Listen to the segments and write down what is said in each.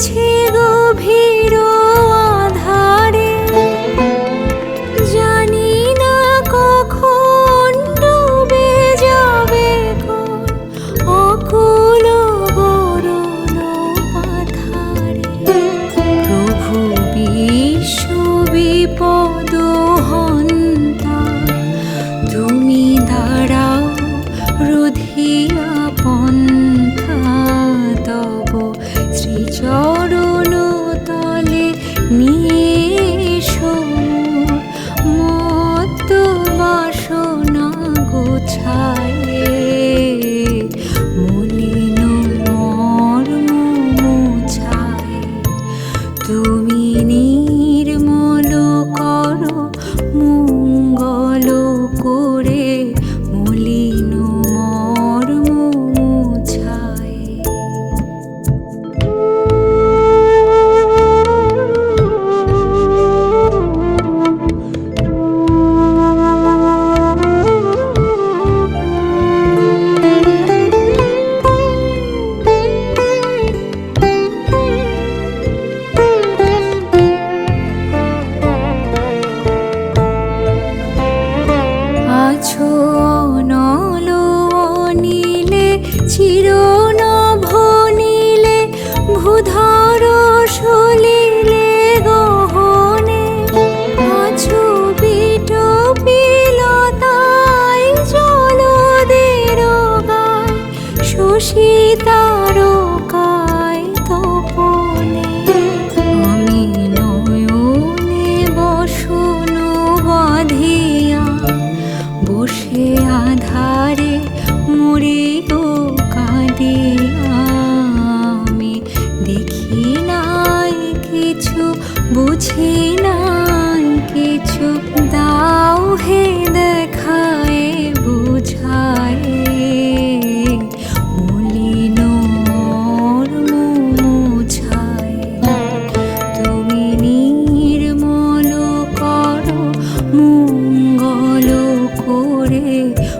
情。আছো করে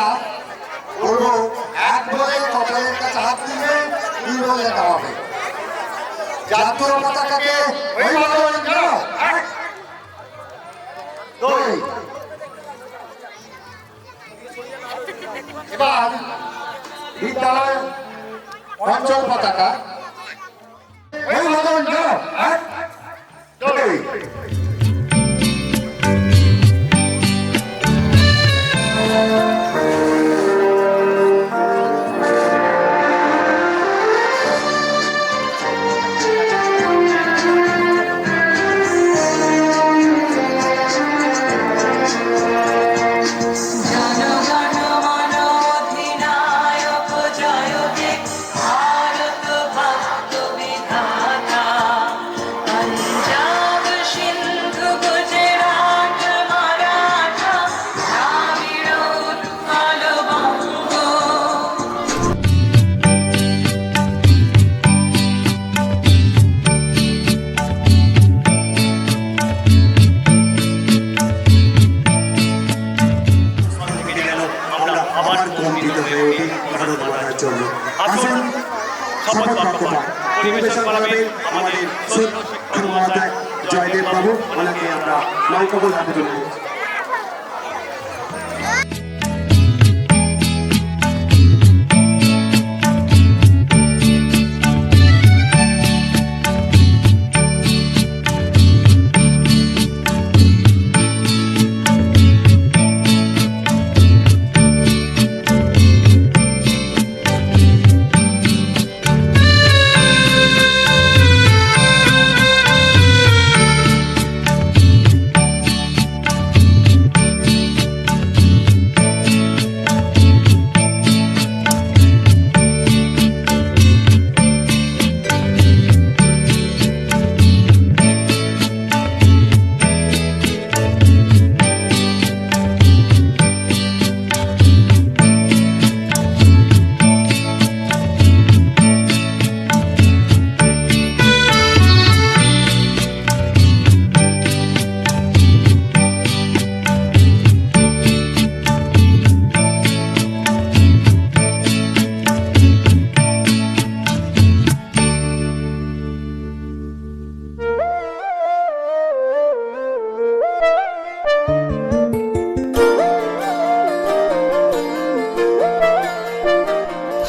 জাতীয় পতাকাকে অভিবাদন জানাও দুই। এবার বিদ্যালয় অঞ্চল পতাকা। শপথ বাক্য পাঠ পরিবেশন করাবে আমাদের মহাশয় জয়দেব বাবু ওনাকে আমরা মাইক্রোফোন হাতে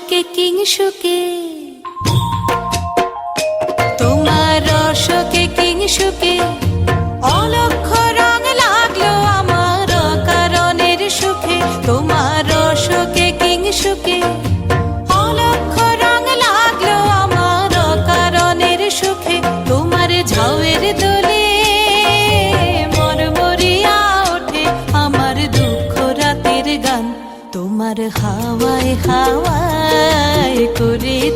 রসকে কিংসুকে তোমার রসকে কিংসুকে অলক্ষ রং লাগল আমার কারণের সুখে। তোমার রসকে কিংসুকে অলক্ষ রং লাগল আমার কারণের সুখে। তোমার ঝাউয়ের দোলে মরমরিয়া ওঠে। আমার দুঃখ রাতের গান তোমার হাওয়ায় হাওয়ায়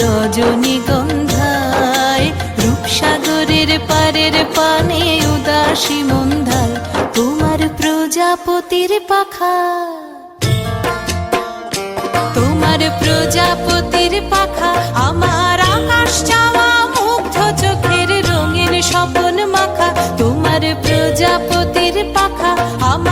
রজনীগন্ধায় সাগরের পারের পানে উদাসী মন্ধায় তোমার প্রজাপতির পাখা। তোমার প্রজাপতির পাখা, আমার আকাশ চাওয়া মুগ্ধ চোখের রঙিন স্বপন মাখা। তোমার প্রজাপতির পাখা, আমার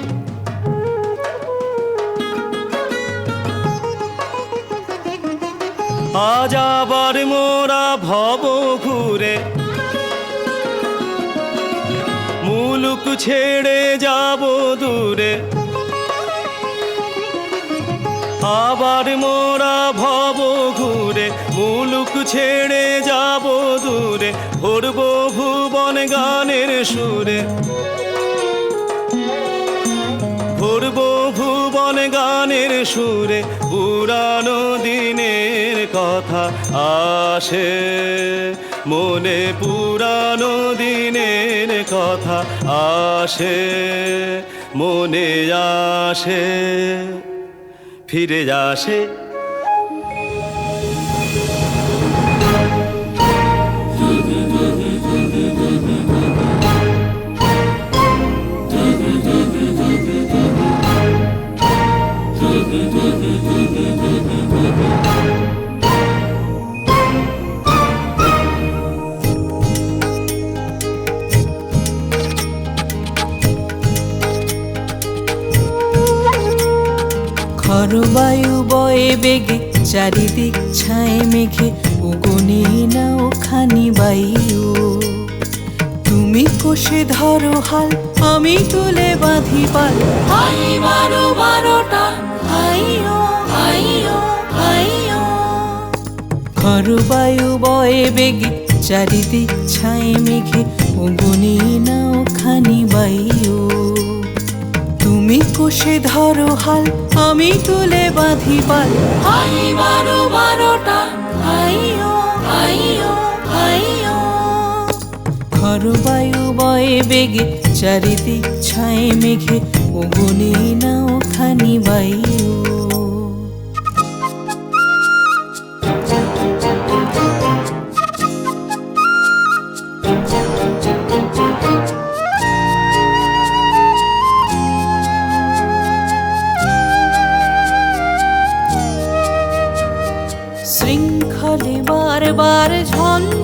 আজ আবার মোরা ভব ঘুরে। মুলুক ছেড়ে যাব দূরে। আবার মোরা ভব ঘুরে, মুলুক ছেড়ে যাব দূরে। ভরব ভুবন গানের সুরে। ভরব ভুবন গানের সুরে, পুরানো দিনের কথা আসে। মনে পুরানো দিনের কথা আসে, মনে আসে, ফিরে আসে বেগে চারিদিক ছায় মেঘে উগুনে নাও খানি বায়ু তুমি কষে ধরো হাল আমি তুলে বাঁধি পাল। হাই বারো বারোটা হাইও হাইও হাইও খরবায়ু বয়ে বেগে চারিদিক ছায় মেঘে উগুনে নাও খানি বায়ু তুমি কষে ধরো হাল আমি তুলে বাঁধি পাল হাই বারো বারোটা হাইও হাইও হাইও খরবায়ু বয়ে বেগে চারিদিক ছায় মেঘে উগুনে না ওখানি বায়ু। আবার ঝন্ড